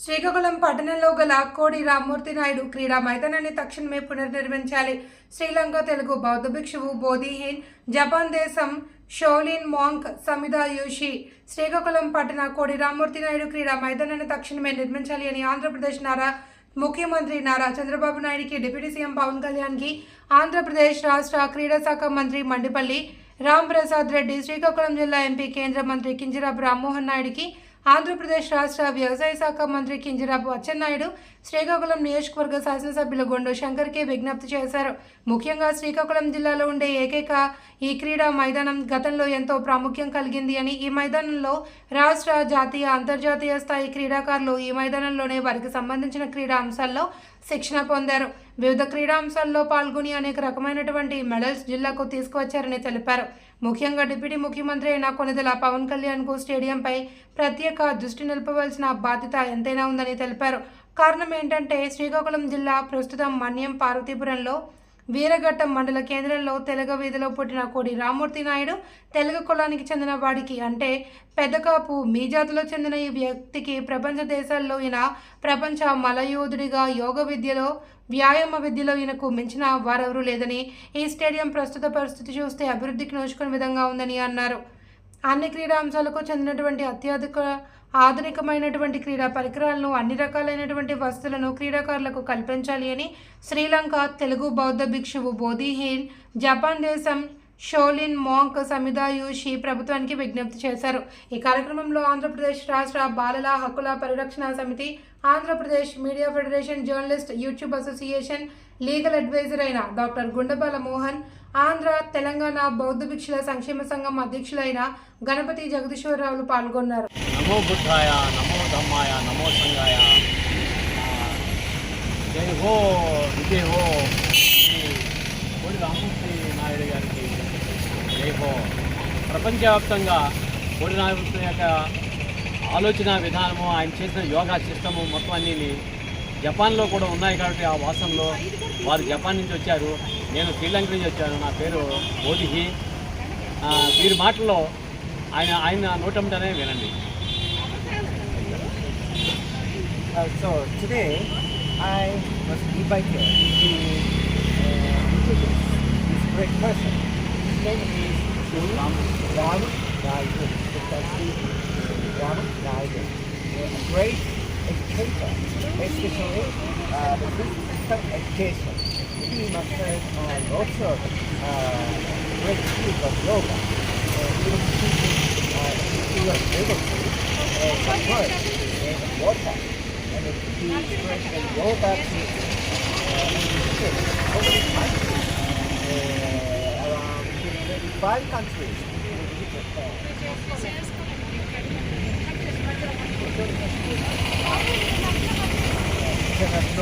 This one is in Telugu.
శ్రీకాకుళం పట్టణంలో గల కోడి రామ్మూర్తి నాయుడు క్రీడా మైదానాన్ని తక్షణమే పునర్నిర్మించాలి. శ్రీలంక తెలుగు బౌద్ధ భిక్షువు బోధిహీన్ జపాన్ దేశం షోలిన్ మాంక్ సమిదా యోషి. శ్రీకాకుళం పట్టణ కోడి రామ్మూర్తి నాయుడు క్రీడా మైదానాన్ని తక్షణమే నిర్మించాలి అని ఆంధ్రప్రదేశ్ నారా ముఖ్యమంత్రి నారా చంద్రబాబు నాయుడికి డిప్యూటీ సీఎం పవన్ కళ్యాణ్కి ఆంధ్రప్రదేశ్ రాష్ట్ర క్రీడా శాఖ మంత్రి మండిపల్లి రామ్ ప్రసాద్ రెడ్డి శ్రీకాకుళం జిల్లా ఎంపీ కేంద్ర మంత్రి కింజరాపు రామ్మోహన్ నాయుడికి ఆంధ్రప్రదేశ్ రాష్ట్ర వ్యవసాయ శాఖ మంత్రి కింజరాపు అచ్చెన్నాయుడు శ్రీకాకుళం నియోజకవర్గ శాసనసభ్యులు గొండు శంకర్కి విజ్ఞప్తి చేశారు. ముఖ్యంగా శ్రీకాకుళం జిల్లాలో ఉండే ఏకైక ఈ క్రీడా మైదానం గతంలో ఎంతో ప్రాముఖ్యం కలిగింది అని ఈ మైదానంలో రాష్ట్ర జాతీయ అంతర్జాతీయ స్థాయి క్రీడాకారులు ఈ మైదానంలోనే వారికి సంబంధించిన క్రీడా అంశాల్లో శిక్షణ పొందారు. వివిధ క్రీడా అంశాల్లో పాల్గొని అనేక రకమైనటువంటి మెడల్స్ జిల్లాకు తీసుకువచ్చారని తెలిపారు. ముఖ్యంగా డిప్యూటీ ముఖ్యమంత్రి అయిన కొనిదెల పవన్ కళ్యాణ్కు స్టేడియంపై ప్రత్యేక దృష్టి నిలపవలసిన బాధ్యత ఎంతైనా ఉందని తెలిపారు. కారణం ఏంటంటే శ్రీకాకుళం జిల్లా ప్రస్తుతం మన్యం పార్వతీపురంలో వీరఘట్టం మండల కేంద్రంలో తెలుగు వీధిలో పుట్టిన కోడి రామూర్తి నాయుడు తెలగ కులానికి చెందిన వాడికి అంటే పెద్దకాపు మీ జాతిలో చెందిన ఈ వ్యక్తికి ప్రపంచ దేశాల్లో ఈయన ప్రపంచ మలయోధుడిగా యోగ విద్యలో వ్యాయామ విద్యలో ఈయనకు మించిన వారెవరూ లేదని ఈ స్టేడియం ప్రస్తుత పరిస్థితి చూస్తే అభివృద్ధికి నోచుకునే విధంగా ఉందని అన్నారు. అన్ని క్రీడా అంశాలకు చెందినటువంటి అత్యాధిక ఆధునికమైనటువంటి క్రీడా పరికరాలను అన్ని రకాలైనటువంటి వస్తువులను క్రీడాకారులకు కల్పించాలి అని శ్రీలంక తెలుగు బౌద్ధ భిక్షువు బోధిహీన్ జపాన్ దేశం షోలిన్ మాంక్ సమిదా యూషి ప్రభుత్వానికి విజ్ఞప్తి చేశారు. ఈ కార్యక్రమంలో ఆంధ్రప్రదేశ్ రాష్ట్ర బాలల హక్కుల పరిరక్షణ సమితి Andhra Pradesh media federation journalist YouTube association legal adviser అయిన డాక్టర్ గుండపాల మోహన్ ఆంధ్ర తెలంగాణ బౌద్ధ భిక్షుల సంక్షేమ సంఘం అధ్యక్షులైన గణపతి జగదీశ్వరరావులు పాల్గొన్నారు. నమో బుద్ధాయ నమో ధమ్మాయ నమో జై హో విజయ్ హో శ్రీ కోడి రామూర్తి నాయుడు గారికి జై హో ప్రపంచవ్యాప్తంగా కోడి నాయకుడి యొక్క ఆలోచన విధానము ఆయన చేసిన యోగా సిస్టము మొత్తం అన్నీ జపాన్లో కూడా ఉన్నాయి కాబట్టి ఆ వాసంలో వారు జపాన్ నుంచి వచ్చారు. నేను శ్రీలంక నుంచి వచ్చాను. నా పేరు మోదీహి. వీరి మాటల్లో ఆయన ఆయన నోటంటనే వినండి. Uh, so today I was invited to uh, this great person. His name is two, one, rising. Because one. A great educator, uh, the education. He must have uh, also uh, great skills of yoga. Uh, even teaching uh, students able to uh, water. And he yoga teaching. Uh, five countries. They have